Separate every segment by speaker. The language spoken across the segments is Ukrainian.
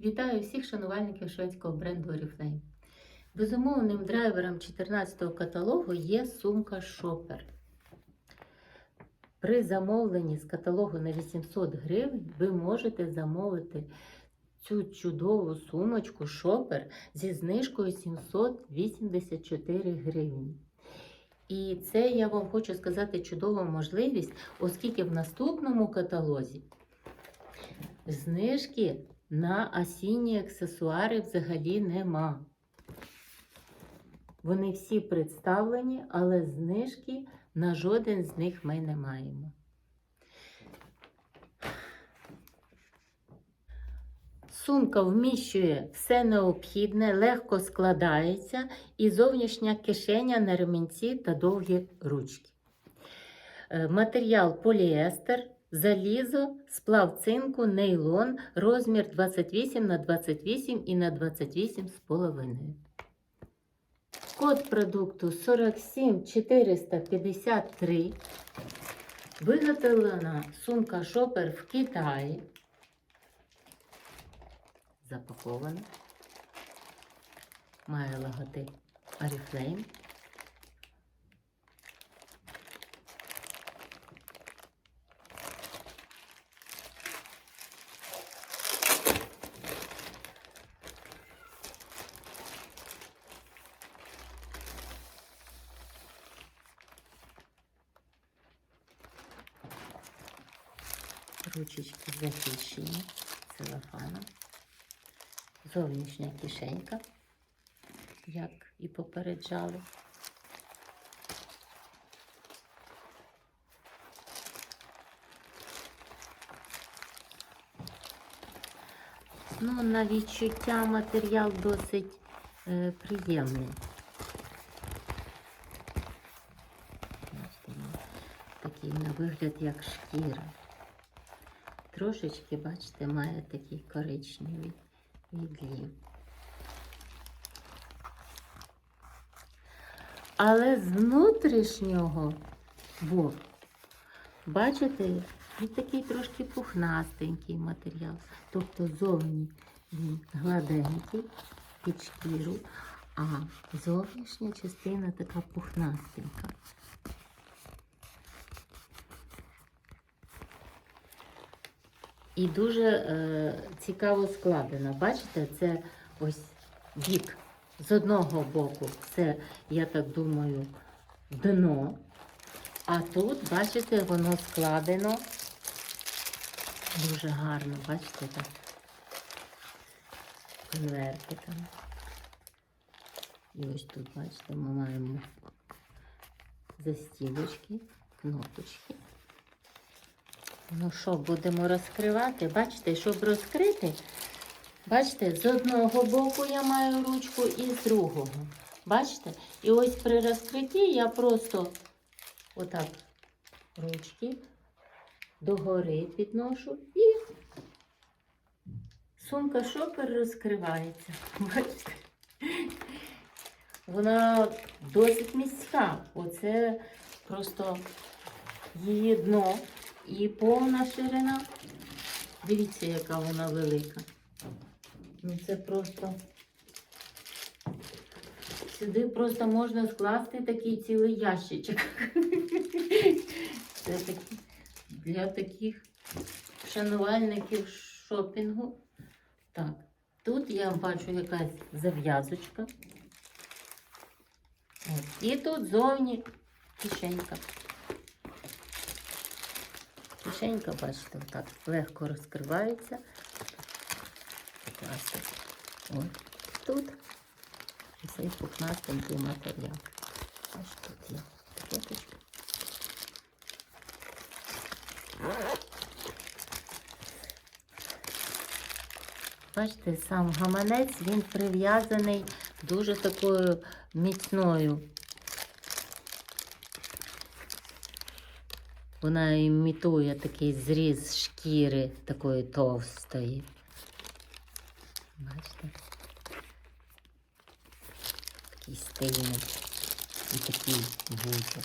Speaker 1: Вітаю всіх шанувальників шведського бренду Oriflame. Безумовним драйвером 14-го каталогу є сумка Шопер. При замовленні з каталогу на 800 гривень ви можете замовити цю чудову сумочку Шопер зі знижкою 784 гривні. І це я вам хочу сказати чудова можливість, оскільки в наступному каталозі знижки на осінні аксесуари взагалі нема. Вони всі представлені, але знижки на жоден з них ми не маємо. Сумка вміщує все необхідне, легко складається і зовнішня кишеня на ремінці та довгі ручки. Е, Матеріал поліестер, залізо, сплав цинку, нейлон, розмір 28 на 28 і на 28 з половиною. Код продукту 47453. Виготовлена сумка Шопер в Китаї. Запакована. Має логотип Oriflame. Ручечки захищені целофаном. Зовнішня кишенька, як і попереджали. Ну, на відчуття матеріал досить е, приємний. Такий на вигляд, як шкіра. Трошечки, бачите, має такий коричневий відлів. Але з внутрішнього бо, бачите, він такий трошки пухнастенький матеріал. Тобто зовні він гладенький під шкіру, а зовнішня частина така пухнастенька. І дуже е, цікаво складена. Бачите, це ось бік. З одного боку, це, я так думаю, дно. А тут, бачите, воно складено дуже гарно, бачите, так. Конвертиками. І ось тут, бачите, ми маємо застілочки, кнопочки. Ну що, будемо розкривати? Бачите, щоб розкрити, бачите, з одного боку я маю ручку і з другого. Бачите? І ось при розкритті я просто отак ручки догори підношу і сумка шопер розкривається. Бачите? Вона досить міська. Оце просто її дно. І повна ширина. Дивіться, яка вона велика. Ну це просто. Сюди просто можна скласти такий цілий ящичок. Це такі, для таких шанувальників шопінгу. Так, тут я бачу якась зав'язочка. І тут зовні кишенька. Кишенька, бачите, так легко розкривається. Якраз Ось тут цей пухнастенький матеріал. Ось тут є пакеточка. Бачите, сам гаманець, він прив'язаний дуже такою міцною Вона імітує такий зріз шкіри такої товстої. Бачите? Такий стильний і такий вузок.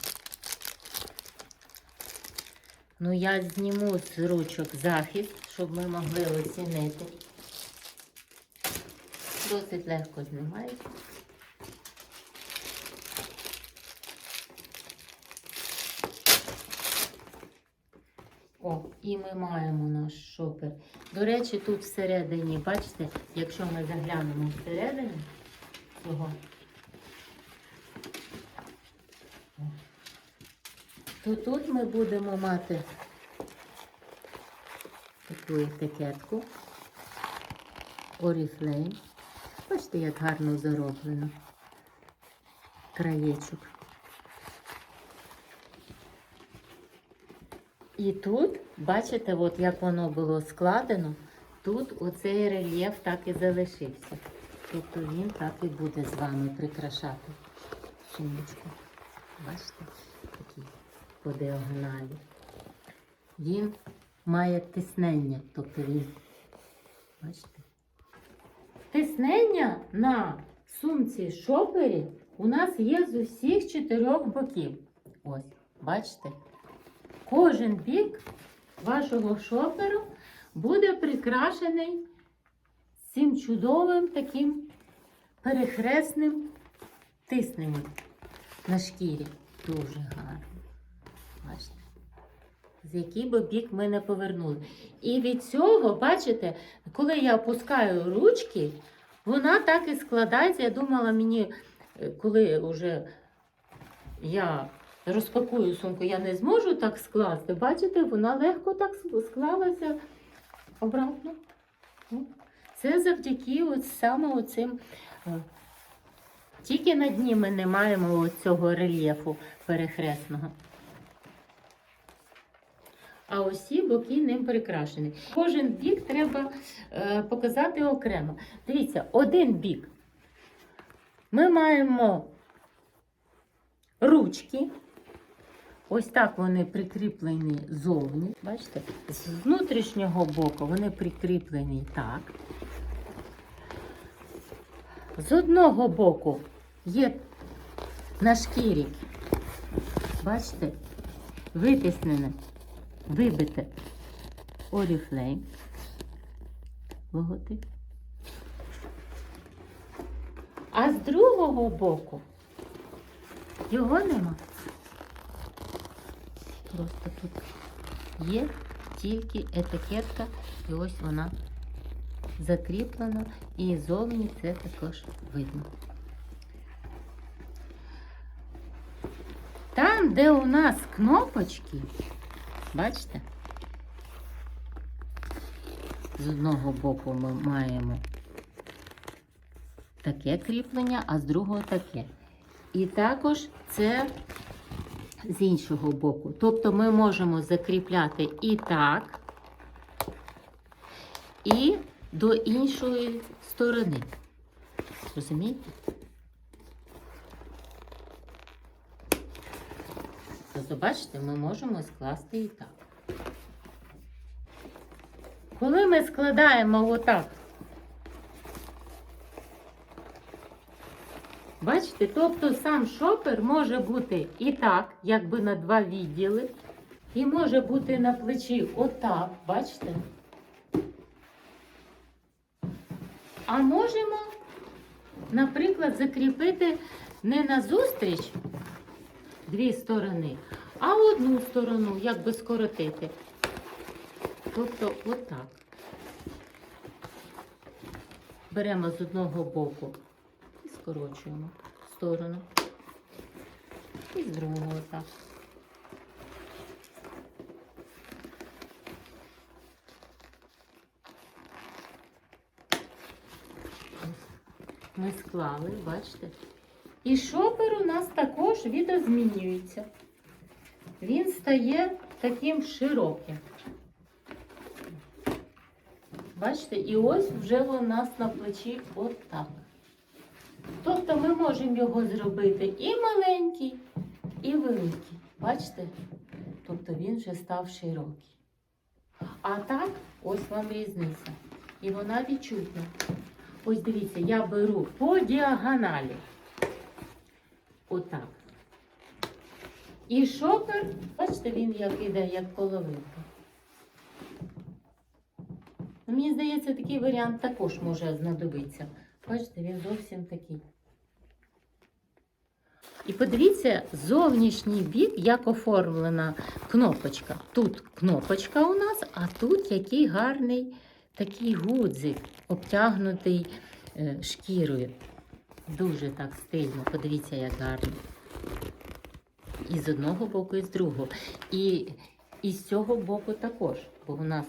Speaker 1: Ну, я зніму з ручок захист, щоб ми могли оцінити. досить легко знімається. О, і ми маємо наш шопер. До речі, тут всередині, бачите, якщо ми заглянемо всередину цього, то тут ми будемо мати таку етикетку. Oriflame. Бачите, як гарно зароблено. Краєчок. І тут, бачите, от як воно було складено, тут оцей рельєф так і залишився. Тобто він так і буде з вами прикрашати сумочку. Бачите, такий по діагоналі. Він має тиснення, тобто він, бачите, Тиснення на сумці шопері у нас є з усіх чотирьох боків. Ось, бачите? Кожен бік вашого шоперу буде прикрашений цим чудовим таким перехресним тисненням на шкірі. Дуже гарно. Бачите? З який би бік ми не повернули. І від цього, бачите, коли я опускаю ручки, вона так і складається. Я думала, мені, е, коли вже я розпакую сумку, я не зможу так скласти. Бачите, вона легко так склалася обратно. Це завдяки от саме оцим. е, Тільки на дні ми не маємо цього рельєфу перехресного. А усі боки ним прикрашені. Кожен бік треба е, показати окремо. Дивіться, один бік. Ми маємо ручки. Ось так вони прикріплені зовні. Бачите? З внутрішнього боку вони прикріплені так. З одного боку є на шкірі, бачите, витиснене, вибите Oriflame логотип. А з другого боку його нема. Просто тут є тільки етикетка, і ось вона закріплена, і зовні це також видно. Там, де у нас кнопочки, бачите? З одного боку ми маємо таке кріплення, а з другого таке. І також це з іншого боку. Тобто ми можемо закріпляти і так, і до іншої сторони. Розумієте? Тобто, бачите, ми можемо скласти і так. Коли ми складаємо отак, бачите, тобто сам шопер може бути і так, якби на два відділи, і може бути на плечі отак, бачите? А можемо, наприклад, закріпити не назустріч дві сторони, а одну сторону, як би скоротити. Тобто отак. Беремо з одного боку скорочуємо сторону. І з другого отак. Ми склали, бачите? І шопер у нас також відозмінюється. Він стає таким широким. Бачите, і ось вже у нас на плечі отак. Тобто ми можемо його зробити і маленький, і великий. Бачите? Тобто він вже став широкий. А так, ось вам різниця. І вона відчутна. Ось дивіться, я беру по діагоналі. Отак. І шопер, бачите, він як іде, як половинка. Ну, Мені здається, такий варіант також може знадобитися Бачите, він зовсім такий. І подивіться, зовнішній бік, як оформлена кнопочка. Тут кнопочка у нас, а тут який гарний такий гудзик, обтягнутий е, шкірою. Дуже так стильно, подивіться, як гарно. І з одного боку, і з другого. І, і з цього боку також. Бо у нас,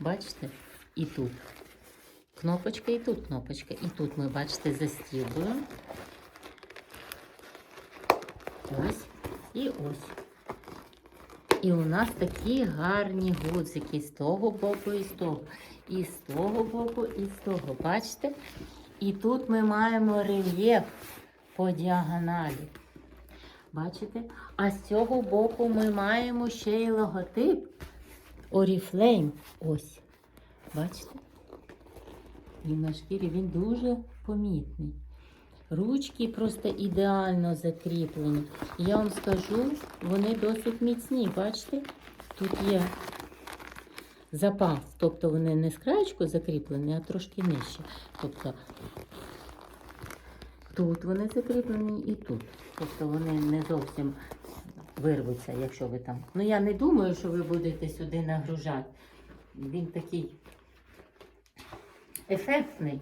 Speaker 1: бачите, і тут кнопочка, і тут кнопочка. І тут ми, бачите, застібуємо. Ось і ось. І у нас такі гарні гудзики з того боку і з того. І з того боку, і з того. Бачите? І тут ми маємо рельєф по діагоналі. Бачите? А з цього боку ми маємо ще й логотип Oriflame. Ось. Бачите? І на шкірі він дуже помітний. Ручки просто ідеально закріплені. І я вам скажу, вони досить міцні. Бачите? Тут є запас. Тобто вони не з краєчку закріплені, а трошки нижче. Тобто тут вони закріплені і тут. Тобто вони не зовсім вирвуться, якщо ви там. Ну я не думаю, що ви будете сюди нагружати. Він такий ефектний.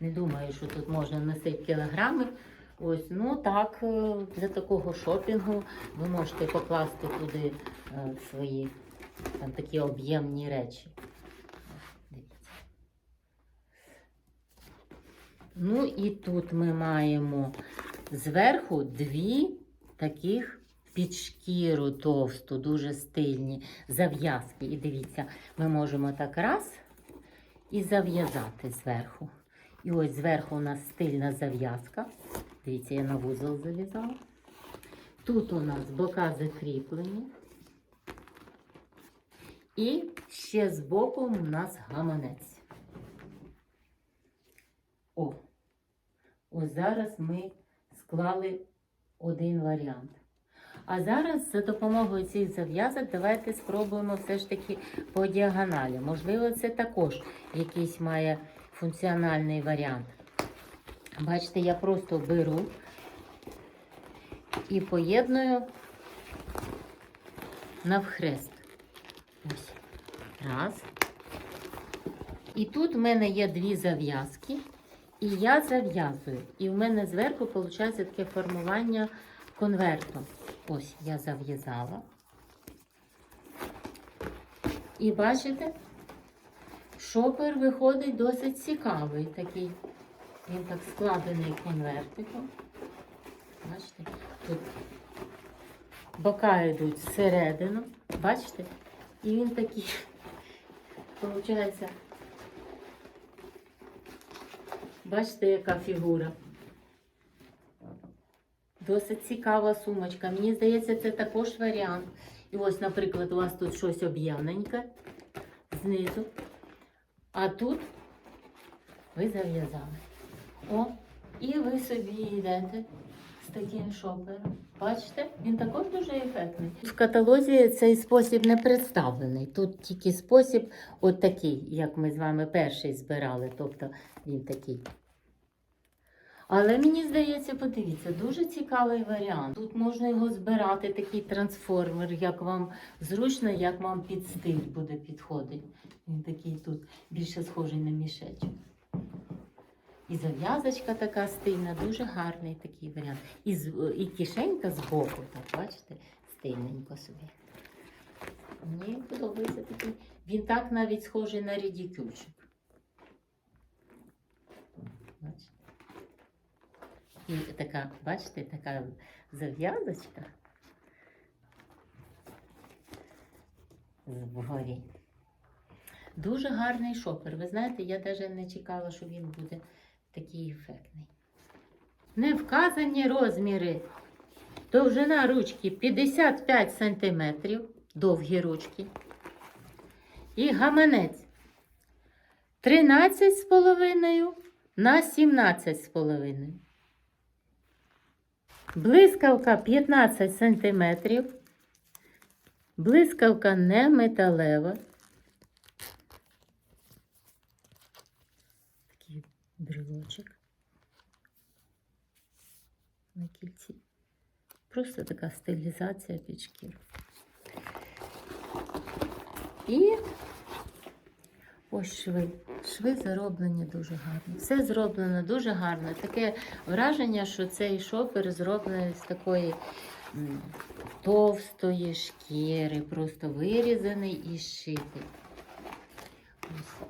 Speaker 1: Не думаю, що тут можна носити кілограми. Ось, ну так, е, для такого шопінгу ви можете покласти туди е, свої там такі об'ємні речі. Дивіться. Ну і тут ми маємо зверху дві таких під шкіру товсту, дуже стильні зав'язки. І дивіться, ми можемо так раз і зав'язати зверху. І ось зверху у нас стильна зав'язка. Дивіться, я на вузол зав'язала. Тут у нас бока закріплені. І ще з боку у нас гаманець. О, ось зараз ми склали один варіант. А зараз за допомогою цих зав'язок давайте спробуємо все ж таки по діагоналі. Можливо, це також якийсь має функціональний варіант. Бачите, я просто беру і поєдную навхрест. Ось. Раз. І тут в мене є дві зав'язки, і я зав'язую. І в мене зверху виходить таке формування конверту. Ось я зав'язала. І бачите, шопер виходить досить цікавий такий. Він так складений конвертиком. Бачите, тут бока йдуть всередину. Бачите? І він такий, виходить, бачите, яка фігура. Досить цікава сумочка. Мені здається, це також варіант. І ось, наприклад, у вас тут щось об'ємненьке знизу. А тут ви зав'язали. О, і ви собі йдете з таким шопером. Бачите, він також дуже ефектний. В каталозі цей спосіб не представлений. Тут тільки спосіб от такий, як ми з вами перший збирали. Тобто він такий. Але мені здається, подивіться, дуже цікавий варіант. Тут можна його збирати, такий трансформер, як вам зручно, як вам під стиль буде підходити. Він такий тут більше схожий на мішечок. І зав'язочка така стильна, дуже гарний такий варіант. І, з- і кишенька збоку, так, бачите, стильненько собі. Мені подобається такий. Він так навіть схожий на редикюльчик. Бачите? І така, бачите, така зав'язочка згорі. Дуже гарний шопер. Ви знаєте, я навіть не чекала, що він буде такий ефектний. Не вказані розміри. Довжина ручки 55 см, довгі ручки. І гаманець 13,5 на 17,5. Блискавка 15 см. Блискавка не металева. Такий брелочок на кільці. Просто така стилізація шкіру. І ось шви. Шви зароблені дуже гарно. Все зроблено дуже гарно. Таке враження, що цей шофер зроблений з такої товстої шкіри, просто вирізаний і зшитий. Ось.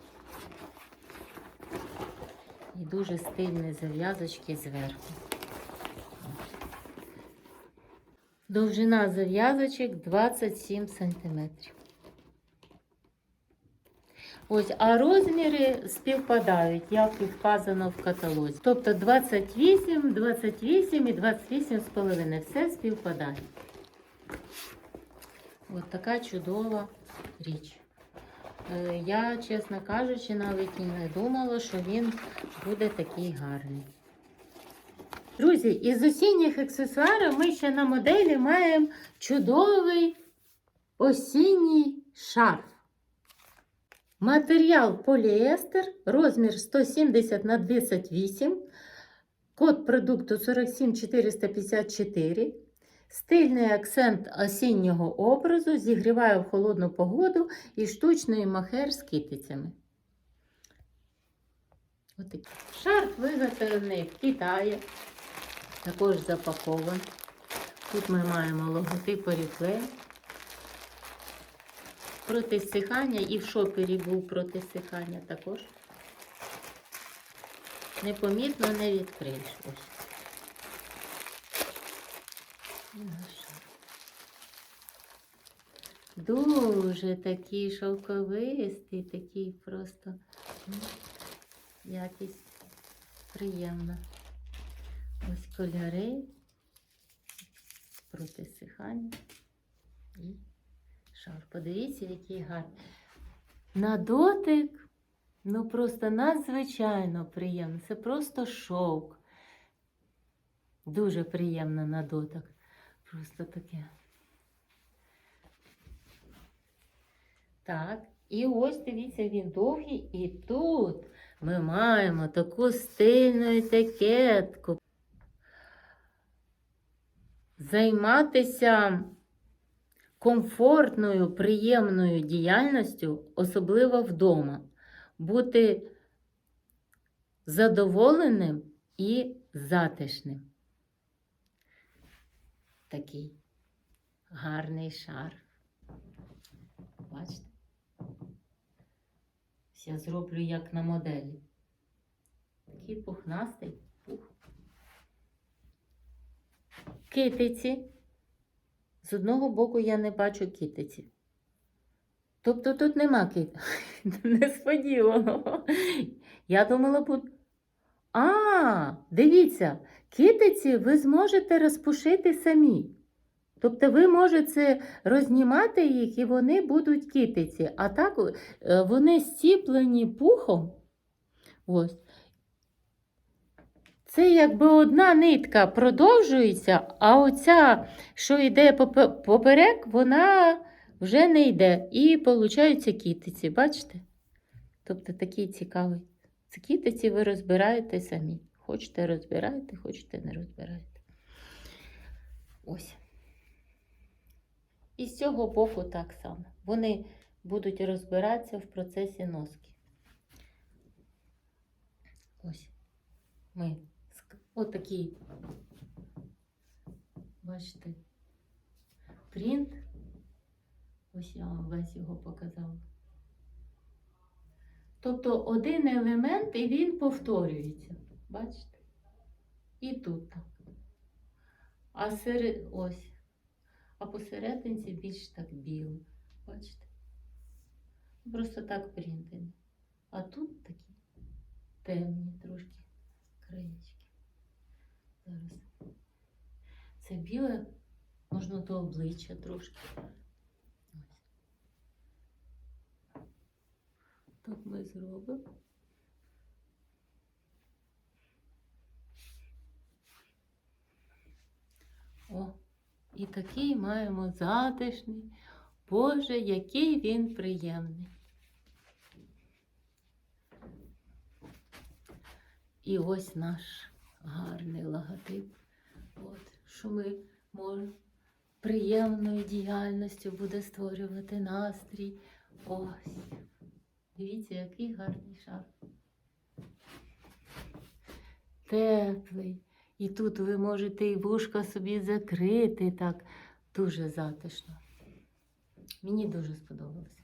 Speaker 1: І дуже стильні зав'язочки зверху. Довжина зав'язочок 27 см. Ось, а розміри співпадають, як і вказано в каталозі. Тобто 28, 28 і 28 з половиною. Все співпадає. Ось така чудова річ. Е, Я, чесно кажучи, навіть і не думала, що він буде такий гарний. Друзі, із осінніх аксесуарів ми ще на моделі маємо чудовий осінній шарф. Матеріал поліестер, розмір 170 на 28, код продукту 47454. Стильний акцент осіннього образу зігріває в холодну погоду і штучний махер з китицями. Отакий. Шарф виготовлений в Китаї, також запакований. Тут ми маємо логотип Oriflame. Проти стихання і в шопері був проти стихання також. Непомітно не відкриєш. Ось. Дуже такий шовковистий, такий просто м, якість приємна. Ось кольори проти стихання і шар. Подивіться, який гарний. На дотик, ну просто надзвичайно приємно. Це просто шовк. Дуже приємно на дотик. Просто таке. Так, і ось дивіться, він довгий, і тут ми маємо таку стильну етикетку. Займатися комфортною, приємною діяльністю, особливо вдома, бути задоволеним і затишним. Такий гарний шарф. Бачите? Я зроблю як на моделі. Такий пухнастий пух. Китиці. З одного боку я не бачу китиці. Тобто тут нема кит. Несподівано. Я думала, буде. А, дивіться, китиці ви зможете розпушити самі. Тобто ви можете рознімати їх і вони будуть китиці. А так е, вони стіплені пухом. Ось. Це якби одна нитка продовжується, а оця, що йде поперек, вона вже не йде. І получаються кітиці, бачите? Тобто такий цікавий. Це кітиці ви розбираєте самі. Хочете розбираєте, хочете не розбираєте. Ось. І з цього боку так само. Вони будуть розбиратися в процесі носки. Ось. Ми отакий, бачите, принт. Ось я вам весь його показала. Тобто один елемент і він повторюється. Бачите? І тут так. А серед ось. А посерединці більш так біло. Бачите? Просто так принтені. А тут такі темні трошки краєчки. Зараз. Це біле, можна до обличчя трошки. Ось. Так ми зробимо. О, і такий маємо затишний. Боже, який він приємний. І ось наш гарний логотип. От, що ми можемо приємною діяльністю буде створювати настрій. Ось. Дивіться, який гарний шар. Теплий. І тут ви можете і вушка собі закрити так. Дуже затишно. Мені дуже сподобалося.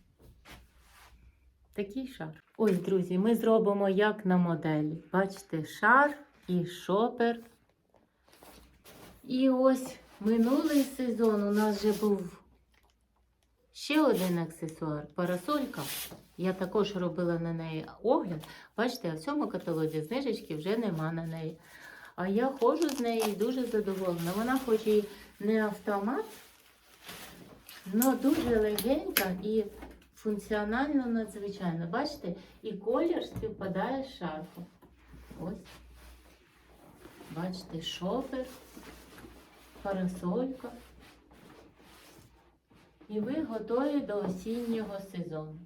Speaker 1: Такий шар. Ось, друзі, ми зробимо як на моделі. Бачите, шар і шопер. І ось минулий сезон у нас вже був ще один аксесуар парасолька. Я також робила на неї огляд. Бачите, в цьому каталозі знижечки вже нема на неї. А я ходжу з нею і дуже задоволена. Вона хоч і не автомат, але дуже легенька і функціонально надзвичайно. Бачите, і колір співпадає з шарфом. Ось. Бачите, шопер, парасолька. І ви готові до осіннього сезону.